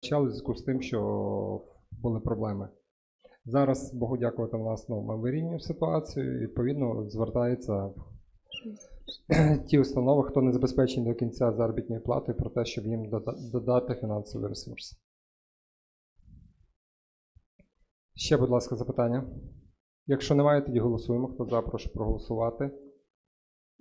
почали в зв'язку з тим, що були проблеми. Зараз, Богу дякувати, у нас ну, ми вирівнюємо ситуацію, і відповідно звертаються ті установи, хто не забезпечений до кінця заробітної плати, про те, щоб їм додати фінансовий ресурс. Ще, будь ласка, запитання. Якщо немає, тоді голосуємо. Хто за, прошу проголосувати.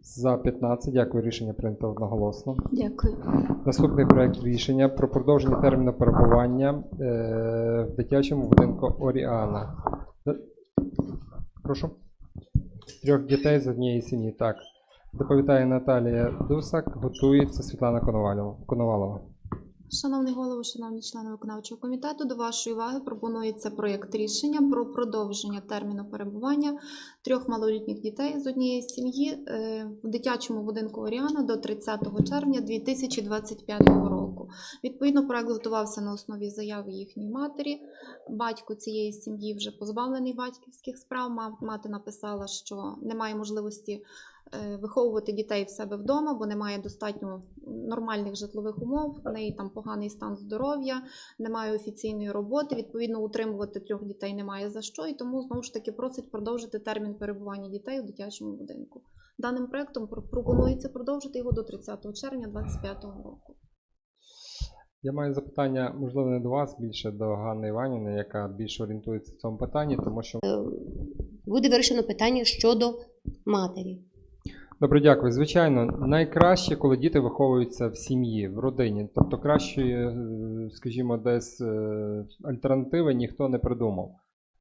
За 15. Дякую. Рішення прийнято одноголосно. Дякую. Наступний проект рішення про продовження терміну перебування е, в дитячому будинку Оріана. Прошу. Трьох дітей з однієї сім'ї. Так. Доповідає Наталія Дусак, готується Світлана Коновалова. Шановний голово, шановні члени виконавчого комітету, до вашої уваги пропонується проєкт рішення про продовження терміну перебування трьох малолітніх дітей з однієї сім'ї е, в дитячому будинку Оріана до 30 червня 2025 року. Відповідно, проект готувався на основі заяви їхньої матері. Батько цієї сім'ї вже позбавлений батьківських справ. Мати написала, що немає можливості виховувати дітей в себе вдома, бо немає достатньо нормальних житлових умов, в неї там поганий стан здоров'я, немає офіційної роботи. Відповідно, утримувати трьох дітей немає за що, і тому знову ж таки просить продовжити термін перебування дітей у дитячому будинку. Даним проектом пропонується продовжити його до 30 червня 2025 року. Я маю запитання, можливо, не до вас, більше до Ганни Іванівни, яка більше орієнтується в цьому питанні, тому що буде вирішено питання щодо матері. Добре, дякую. Звичайно, найкраще, коли діти виховуються в сім'ї, в родині. Тобто кращої, е, скажімо, десь е, альтернативи ніхто не придумав.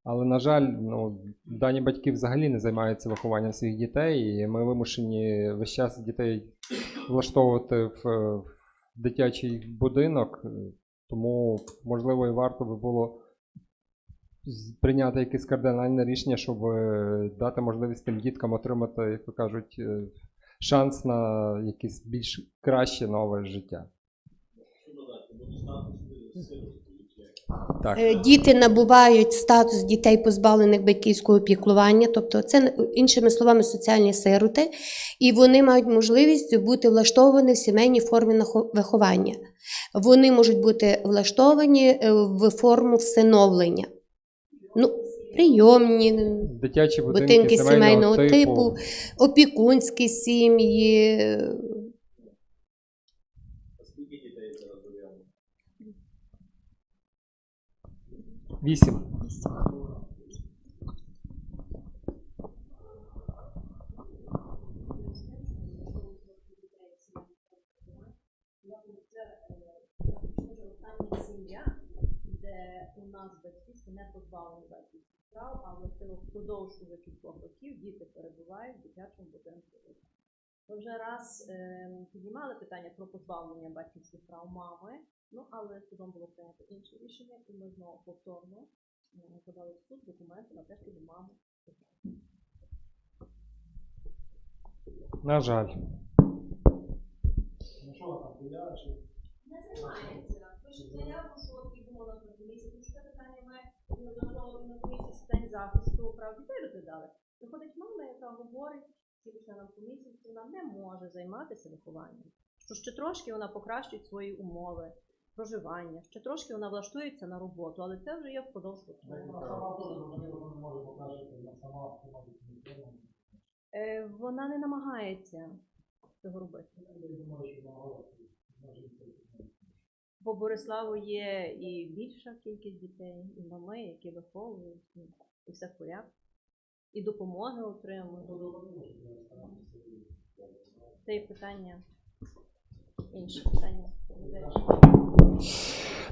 Але, на жаль, ну, дані батьки взагалі не займаються вихованням своїх дітей, і ми вимушені весь час дітей влаштовувати в, в дитячий будинок. Тому, можливо, і варто би було прийняти якесь кардинальне рішення, щоб е, дати можливість тим діткам отримати, як то кажуть, е, шанс на якесь більш краще нове життя. Так. Е, Діти набувають статус дітей, позбавлених батьківського піклування, тобто це іншими словами соціальні сироти, і вони мають можливість бути влаштовані в сімейній формі виховання. Вони можуть бути влаштовані в форму всиновлення. Ну, прийомні, Дитячі будинки, будинки сімейного типу. типу, опікунські сім'ї. Вісім. У нас батьківство не позбавлені батьківських прав, але це впродовж уже кількох років діти перебувають в дитячому будинку. Ми вже раз е, піднімали питання про позбавлення батьківських прав мами, ну але судом було прийнято інше рішення, і ми знову повторно е, подали в суд документи на те, щоб маму На жаль. не займається. Пише заяву, що і було комісії, тому що це питання ми неодноразово на комісії з питань захисту прав дітей розглядали. Приходить мама, яка говорить всім членам комісії, що вона не може займатися вихованням. Що ще трошки вона покращить свої умови проживання, ще трошки вона влаштується на роботу, але це вже є впродовж року. Вона не намагається цього робити. Бо Бориславу є і більша кількість дітей, і мами, які виховують, і, і все в порядку. І допомоги отримують. Це і питання. Інше питання.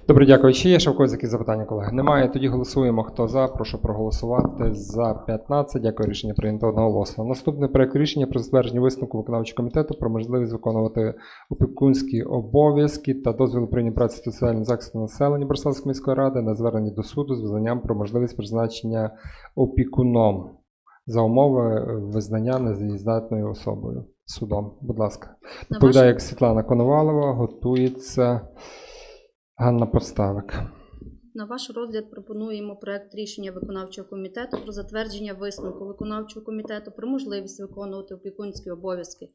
Добре, дякую. Чи є ще в когось якісь запитання, колеги? Немає. Тоді голосуємо. Хто за? Прошу проголосувати за 15. Дякую. Рішення прийнято одноголосно. Наступний проект рішення про затвердження висновку виконавчого комітету про можливість виконувати опікунські обов'язки та дозвіл управління праці соціального захисту населення Бориславської міської ради на звернення до суду з визнанням про можливість призначення опікуном за умови визнання незаїздатною особою судом. Будь ласка. Ваш, як Світлана Коновалова, готується Ганна Поставик. На ваш розгляд пропонуємо проект рішення виконавчого комітету про затвердження висновку виконавчого комітету про можливість виконувати опікунські обов'язки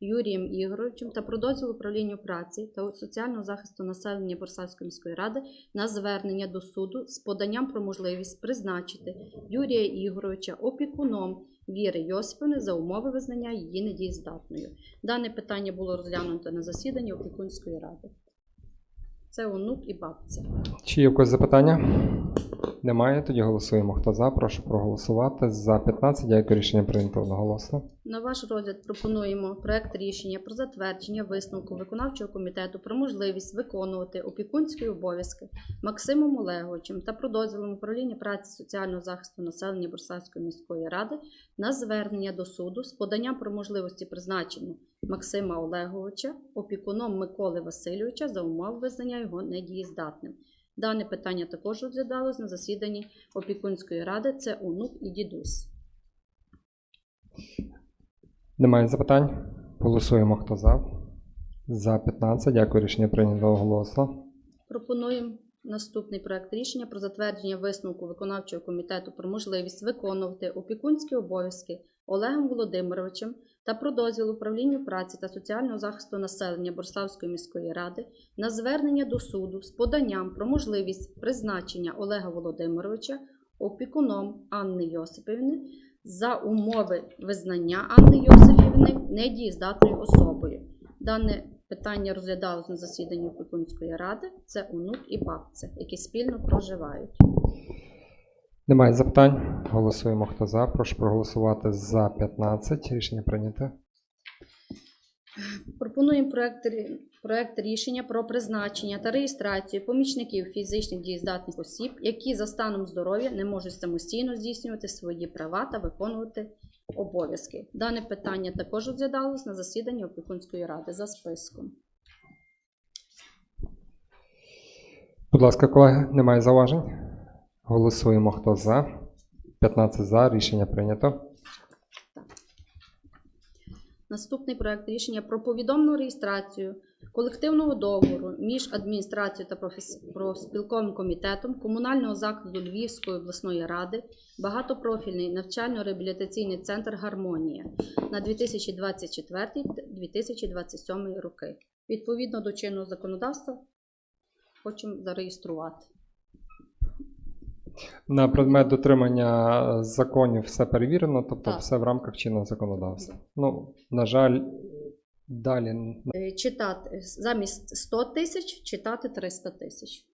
Юрієм Ігоровичем та про дозвіл управління праці та соціального захисту населення Борсавської міської ради на звернення до суду з поданням про можливість призначити Юрія Ігоровича опікуном Віри Йосипівни за умови визнання її недієздатною. Дане питання було розглянуто на засіданні опікунської ради. Це онук і бабця. Чи є в запитання? Немає, тоді голосуємо. Хто за, прошу проголосувати. За 15, дякую, рішення прийнято одноголосно. На ваш розгляд пропонуємо проект рішення про затвердження висновку виконавчого комітету про можливість виконувати опікунські обов'язки Максимом Олеговичем та про дозвілом управління праці соціального захисту населення Борсавської міської ради на звернення до суду з поданням про можливості призначення Максима Олеговича опікуном Миколи Васильовича за умов визнання його недієздатним. Дане питання також розглядалось на засіданні опікунської ради. Це онук і дідусь. Немає запитань? Голосуємо, хто за. За 15, дякую, рішення прийнято одноголосно. Пропонуємо наступний проект рішення про затвердження висновку виконавчого комітету про можливість виконувати опікунські обов'язки Олегом Володимировичем та про дозвіл управлінню праці та соціального захисту населення Борславської міської ради на звернення до суду з поданням про можливість призначення Олега Володимировича опікуном Анни Йосипівни за умови визнання Анни Йосипівни недієздатною особою. Дане питання розглядалось на засіданні опікунської ради. Це онук і бабця, які спільно проживають. Немає запитань? Голосуємо, хто за. Прошу проголосувати за 15. Рішення прийнято. Пропонуємо проект, проект рішення про призначення та реєстрацію помічників фізичних дієздатних осіб, які за станом здоров'я не можуть самостійно здійснювати свої права та виконувати обов'язки. Дане питання також розглядалось на засіданні опікунської ради за списком. Будь ласка, колеги, немає зауважень? Голосуємо, хто за. 15 за, рішення прийнято. Наступний проект рішення про повідомну реєстрацію колективного договору між адміністрацією та профспілковим комітетом комунального закладу Львівської обласної ради багатопрофільний навчально-реабілітаційний центр Гармонія на 2024-2027 роки. Відповідно до чинного законодавства хочемо зареєструвати. На предмет дотримання законів все перевірено, тобто Так. все в рамках чинного законодавства. Ну, на жаль, далі Е, Читати замість 100 тисяч читати 300 тисяч.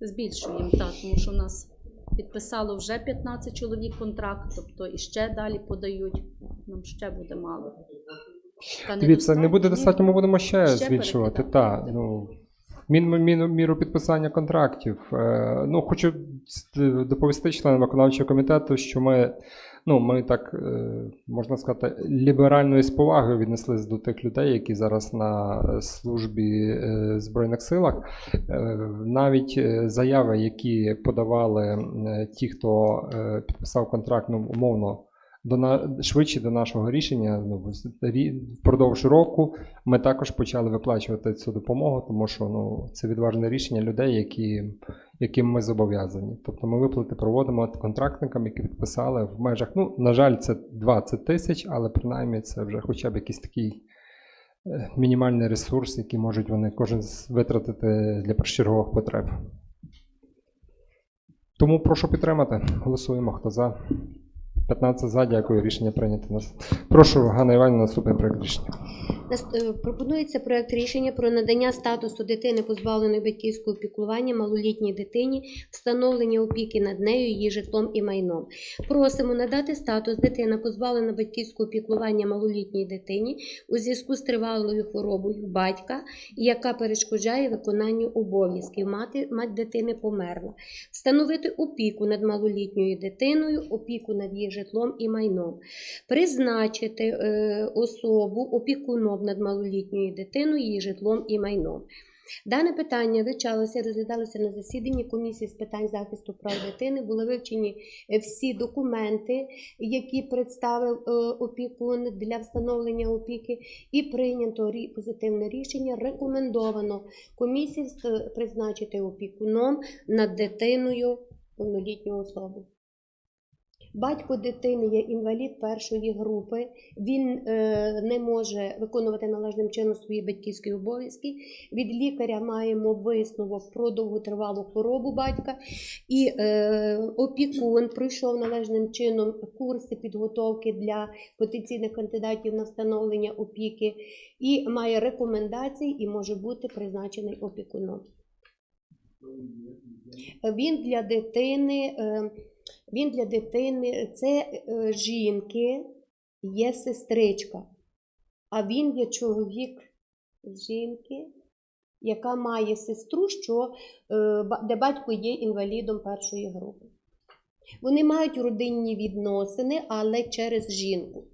Збільшуємо, так, тому що в нас підписало вже 15 чоловік контракт, тобто і ще далі подають. Нам ще буде мало. Та Дивіться, не буде достатньо, ми будемо ще, Ще збільшувати. перекидати. Так, ну, мін, мін, міру підписання контрактів. Е, ну, хочу доповісти членам виконавчого комітету, що ми, ну, ми так, е, можна сказати, ліберально і з повагою віднеслись до тих людей, які зараз на службі е, в Збройних силах. Навіть заяви, які подавали ті, хто підписав контракт, ну, умовно до на швидше до нашого рішення. Ну впродовж року ми також почали виплачувати цю допомогу, тому що ну це відважне рішення людей, які, яким ми зобов'язані. Тобто ми виплати проводимо контрактникам, які підписали в межах. Ну на жаль, це 20 тисяч, але принаймні це вже хоча б якийсь такий. е, Мінімальний ресурс, який можуть вони кожен витратити для першочергових потреб. Тому прошу підтримати. Голосуємо, хто за. 15 за, дякую, рішення прийнято. Нас- Прошу, Ганна Іванівна, наступний проект рішення. Е, Пропонується проект рішення про надання статусу дитини, позбавленої батьківського піклування малолітній дитині, встановлення опіки над нею, її житлом і майном. Просимо надати статус дитина, позбавлена батьківського піклування малолітній дитині у зв'язку з тривалою хворобою батька, яка перешкоджає виконанню обов'язків. Мати, мать дитини померла. Встановити опіку над малолітньою дитиною, опіку над її житлом і майном призначити е, особу опікуном над малолітньою дитиною, її житлом і майном. Дане питання вивчалося, розглядалося на засіданні комісії з питань захисту прав дитини. Були вивчені е, всі документи, які представив е, опікун для встановлення опіки, і прийнято позитивне рішення. Рекомендовано комісії призначити опікуном над дитиною повнолітню особу. Батько дитини є інвалід першої групи, він е, не може виконувати належним чином свої батьківські обов'язки. Від лікаря маємо висновок про довготривалу хворобу батька, і е, опікун пройшов належним чином курси підготовки для потенційних кандидатів на встановлення опіки і має рекомендації і може бути призначений опікуном. Він для дитини, е, він для дитини це е, жінки, є сестричка, а він є чоловік жінки, яка має сестру, що, е, де батько є інвалідом першої групи. Вони мають родинні відносини, але через жінку.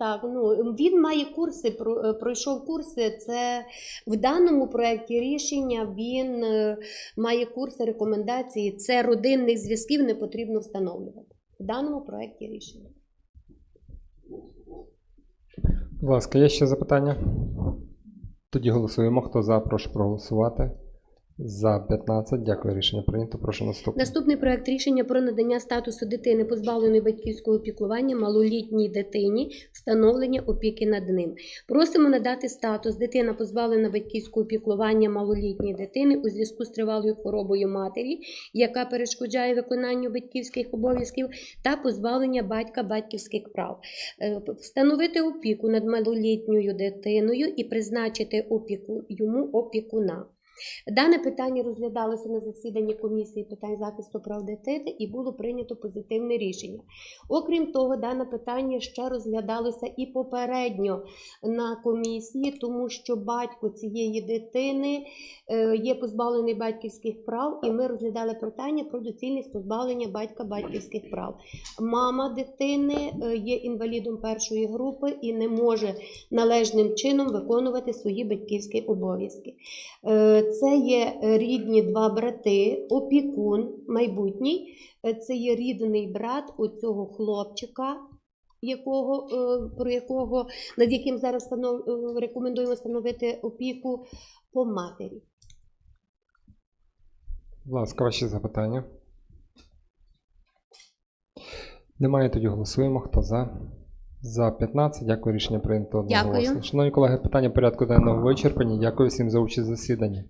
Так, ну він має курси, е, пройшов курси. Це в даному проєкті рішення він е, має курси рекомендації. Це родинних зв'язків не потрібно встановлювати. В даному проєкті рішення. Будь ласка, є ще запитання? Тоді голосуємо. Хто за, прошу проголосувати. За 15. Дякую, рішення прийнято. Прошу наступне. Наступний проект рішення про надання статусу дитини, позбавленої батьківського опікування малолітній дитині, встановлення опіки над ним. Просимо надати статус дитина, позбавлена батьківського опікування малолітньої дитини у зв'язку з тривалою хворобою матері, яка перешкоджає виконанню батьківських обов'язків, та позбавлення батька батьківських прав. Е, Встановити опіку над малолітньою дитиною і призначити опіку йому опікуна. Дане питання розглядалося на засіданні комісії питань захисту прав дитини і було прийнято позитивне рішення. Окрім того, дане питання ще розглядалося і попередньо на комісії, тому що батько цієї дитини е, є позбавлений батьківських прав, і ми розглядали питання про доцільність позбавлення батька батьківських прав. Мама дитини е, є інвалідом першої групи і не може належним чином виконувати свої батьківські обов'язки. Е, Це є рідні два брати, опікун майбутній. Е, Це є рідний брат оцього хлопчика, якого, е, про якого, над яким зараз станов, е, рекомендуємо встановити опіку по матері. Будь ласка, ваші запитання. Немає, тоді голосуємо. Хто за? За 15. Дякую, рішення прийнято одноголосно. Дякую. Шановні колеги, питання порядку денного вичерпані. Дякую всім за участь в засіданні.